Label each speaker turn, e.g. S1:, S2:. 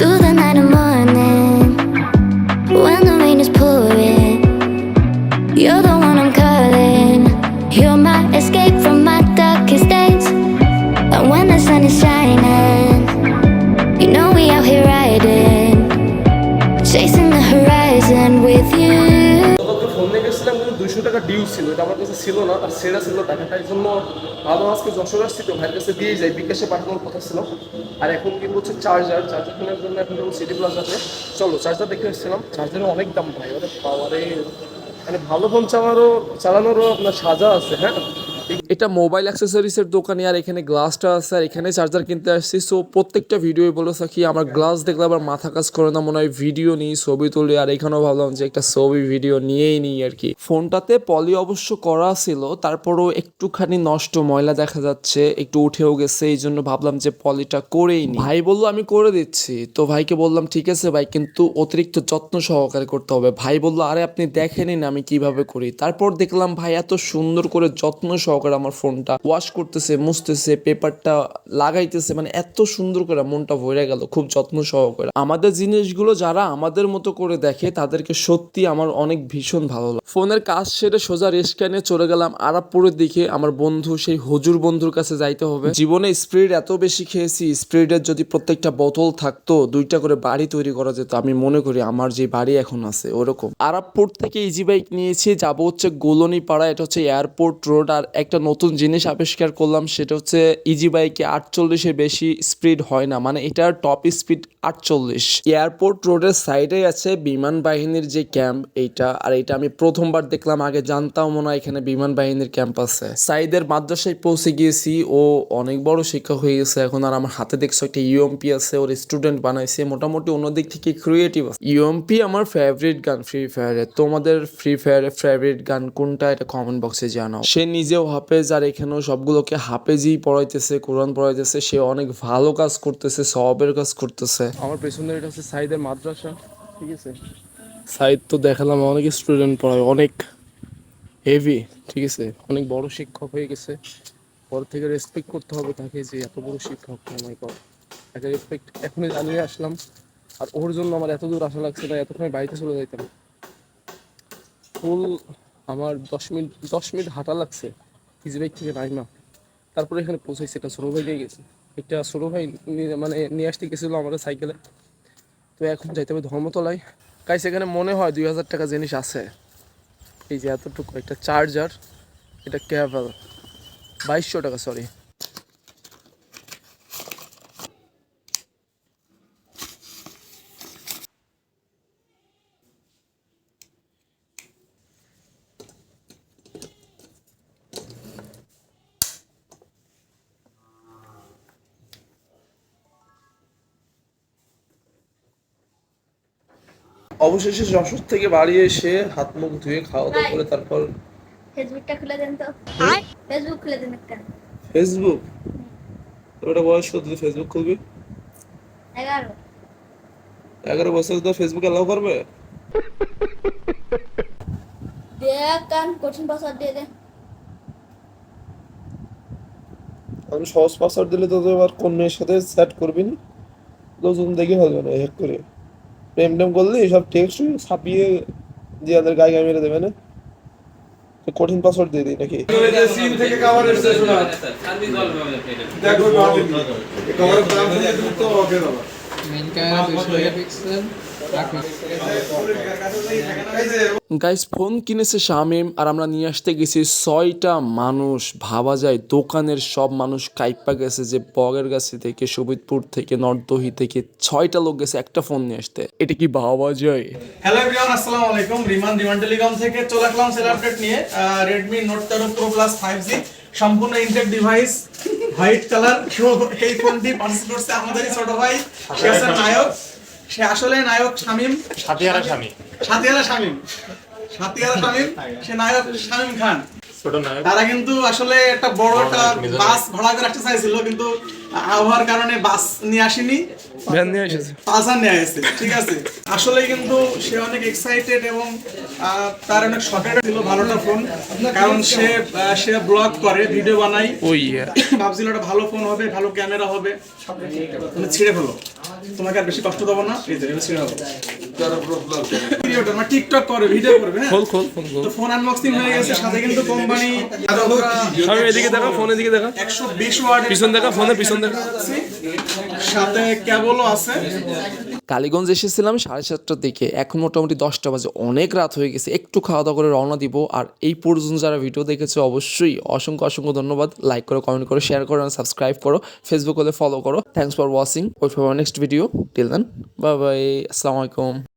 S1: through the night and morning.
S2: কিন্তু টাকা due ছিল, এটা আমার কাছে ছিল না, আর সেরা ছিল টাকাটা তাই জন্য ভালো আজকে যশোর আসছি তো ভাইয়ের কাছে দিয়ে যাই, বিকাশে পাঠানোর কথা ছিল। আর এখন কিন্তু হচ্ছে চার্জার চার্জার কেনার জন্য এখন যেমন সিটি আছে। চলো চার্জার দেখে এসেছিলাম চার্জারের অনেক দাম ভাই, ওরে পাওয়ারে মানে ভালো ফোন চালানোরও চালানোরও আপনার সাজা আছে হ্যাঁ? এটা মোবাইল অ্যাক্সেসরিজের দোকানে, আর এখানে গ্লাসটা আছে, আর এখানে চার্জার কিনতে আসছি। সো প্রত্যেকটা ভিডিও বলে থাকি আমার গ্লাস দেখলে আবার মাথা কাজ করে না, মনে হয় ভিডিও নিই, ছবি তুলি। আর এখানেও ভাবলাম যে একটা ছবি ভিডিও নিয়েই নিই আর কি। ফোনটাতে পলি অবশ্য করা ছিল, তারপরও একটুখানি নষ্ট ময়লা দেখা যাচ্ছে, একটু উঠেও গেছে, এই জন্য ভাবলাম যে পলিটা করেই নি ভাই বলল, আমি করে দিচ্ছি। তো ভাইকে বললাম, ঠিক আছে ভাই, কিন্তু অতিরিক্ত যত্ন সহকারে করতে হবে। ভাই বলল, আরে, আপনি দেখেনি না আমি কীভাবে করি। তারপর দেখলাম, ভাই, এত সুন্দর করে যত্ন সহকারে আমার ফোনটা ওয়াশ করতেছে, মুছতেছে পেপারটা লাগাইতেছে মানে এত সুন্দর করে মনটা ভরে গেল, খুব যত্ন সহকারে। আমাদের জিনিসগুলো যারা আমাদের মতো করে দেখে, তাদেরকে সত্যি আমার অনেক ভীষণ ভালো লাগে। ফোনের কাজ সেরে সোজা রেস্কানে চলে গেলাম আরাবপুরের দিকে। আমার বন্ধু, সেই হজুর বন্ধুর কাছে যাইতে হবে। জীবনে স্প্রিড এত বেশি খেয়েছি, স্প্রিডের যদি প্রত্যেকটা বোতল থাকতো, দুইটা করে বাড়ি তৈরি করা যেত। আমি মনে করি আমার যে বাড়ি এখন আছে, ওরকম। আরাবপুর থেকে ইজি বাইক নিয়েছি, যাব হচ্ছে গোলনি পাড়া এটা হচ্ছে এয়ারপোর্ট রোড আর একটা নতুন জিনিস আবিষ্কার করলাম, সেটা হচ্ছে ইজি বাইকে আটচল্লিশের বেশি স্পিড হয় না। মানে এটার টপ স্পিড আটচল্লিশ। এয়ারপোর্ট রোডের সাইডে আছে বিমান বাহিনীর যে ক্যাম্প এইটা। আর এটা আমি প্রথমবার দেখলাম, আগে জানতাম হয় এখানে বিমান বাহিনীর ক্যাম্প আছে। সাইদের মাদ্রাসায় পৌঁছে গিয়েছি, ও অনেক বড় শিক্ষক হয়ে গেছে। এখন আর আমার হাতে দেখছ একটা ইউএমপি আছে, ওর স্টুডেন্ট বানাইছে, মোটামুটি অন্যদিক থেকে ক্রিয়েটিভ আছে। ইউএমপি আমার ফেভারিট গান ফ্রি ফায়ারে তোমাদের ফ্রি ফায়ারের ফেভারিট গান কোনটা, এটা কমেন্ট বক্সে জানাও। সে নিজেও হাফেজ আর এখানেও সবগুলোকে হাফেজই পড়াইতেছে কোরআন পড়াইতেছে। সে অনেক ভালো কাজ করতেছে সবের কাজ করতেছে। আমার পেছনে এটা হচ্ছে সাইদের মাদ্রাসা ঠিক আছে? সাইদ তো দেখালাম অনেক স্টুডেন্ট পড়ায় অনেক হেভি ঠিক আছে? অনেক বড় শিক্ষক হয়ে গেছে। পর থেকে রেসপেক্ট করতে হবে তাকে যে এত বড় শিক্ষক আমার গড তাকে রেসপেক্ট এখনই জানিয়ে আসলাম। আর ওর জন্য আমার এত দূর আসা লাগছে না এতক্ষণ বাড়িতে চলে যাইতাম। ফুল আমার দশ মিনিট দশ মিনিট হাঁটা লাগছে। ইজি বাইক থেকে নাইমা তারপরে এখানে পৌঁছাইছে একটা ছোটো ভাই নিয়ে গেছে। একটা ছোটো ভাই মানে নিয়ে আসতে গেছিল আমাদের সাইকেলে। তো এখন যাইতে হবে ধর্মতলায়। তাই সেখানে মনে হয় দুই হাজার টাকা জিনিস আছে। এই যে এতটুকু, একটা চার্জার এটা ক্যাবল বাইশশো টাকা সরি অবশেষে যশোর থেকে বাড়ি এসে হাত মুখ ধুয়ে খাওয়া দাওয়া করে তারপর
S3: ফেসবুকটা খুলে দেন তো। ফেসবুক খুলে দেন একটা।
S2: ফেসবুক? ওটা বয়স কত? তুই ফেসবুক খুলবি?
S3: এগারো।
S2: এগারো বছর তো ফেসবুক অ্যালাউ করবে?
S3: দেখ কান কঠিন পাসওয়ার্ড দিয়ে দে।
S2: আমি সহজ পাসওয়ার্ড দিলে তো আবার কোন মেয়ের সাথে চ্যাট করবি না? লোকজন দেখে ফেলবে না হ্যাক করে। প্রেম টেম করলে সব টেক্সট ছাপিয়ে দিয়ে আদের গায়ে গায়ে মেরে দেবে না? কঠিন পাসওয়ার্ড দিয়ে দিই নাকি?
S4: সিম থেকে কভার এসেছে শোনা দেখো মার্টিন দাম থেকে তো ওকে দাও
S2: গাইস ফোন কিনেছে শামিম আর আমরা নিয়ে আসতে গেছি ছয়টা মানুষ। ভাবা যায় দোকানের সব মানুষ কাইপা গেছে যে বগের গাছি থেকে সবিতপুর থেকে, নর্দহি থেকে ছয়টা লোক গেছে একটা ফোন নিয়ে আসতে। এটা কি ভাবা যায়?
S5: হ্যালো এভরিওয়ান আসসালামু আলাইকুম। রিমান রিমান টেলিকম থেকে চলে আসলাম সেল আপডেট নিয়ে। নোট তেরো প্রো প্লাস ফাইভ জি সম্পূর্ণ ইনটেক ডিভাইস হোয়াইট কালার এই ফোন দিয়ে পার্সেল করছে আমাদেরই ছোট ভাই। সে আছে নায়ক। সে আসলে নায়ক শামিম। সাতিয়ারা শামীম সাতিয়ারা শামীম। সাতিয়ারা শামীম। সে নায়ক শামীম খান। তারা কিন্তু আসলে একটা বড় একটা বাস ভাড়া করে আসতে চাইছিল কিন্তু আবহাওয়ার কারণে বাস নিয়ে আসেনি।
S6: ভ্যান নিয়ে এসেছে।
S5: পালসার নিয়ে আসছে ঠিক আছে। আসলে কিন্তু সে অনেক এক্সাইটেড এবং তার অনেক শখের ছিল ভালোটা ফোন কারণ সে সে ব্লগ করে ভিডিও বানায়।
S6: ওই
S5: ভাবছিল একটা ভালো ফোন হবে ভালো ক্যামেরা হবে তুমি ছিঁড়ে ফেলো। তোমাকে আর বেশি কষ্ট দেবো না। এই ছিঁড়ে মানে টিকটক করে। ভিডিও করবে হ্যাঁ?
S6: খোল খোল ফোন খোল।
S5: তো ফোন আনবক্সিং হয়ে গেছে সাথে কিন্তু কোম্পানি
S6: স্বামী এদিকে দেখা ফোন এদিকে দেখা।
S5: একশো বিশ ওয়ার্ড
S6: পিছন দেখা ফোনে পিছন দেখা।
S5: সাথে কেবলও আছে।
S2: কালীগঞ্জ এসেছিলাম সাড়ে সাতটার দিকে। এখন মোটামুটি দশটা বাজে। অনেক রাত হয়ে গেছে। একটু খাওয়া দাওয়া করে রওনা দিব। আর এই পর্যন্ত যারা ভিডিও দেখেছে, অবশ্যই অসংখ্য অসংখ্য ধন্যবাদ। লাইক করো কমেন্ট করো শেয়ার করো সাবস্ক্রাইব করো। ফেসবুক হলে ফলো করো। Thanks for watching wait for next video till then bye bye আসসালামু আলাইকুম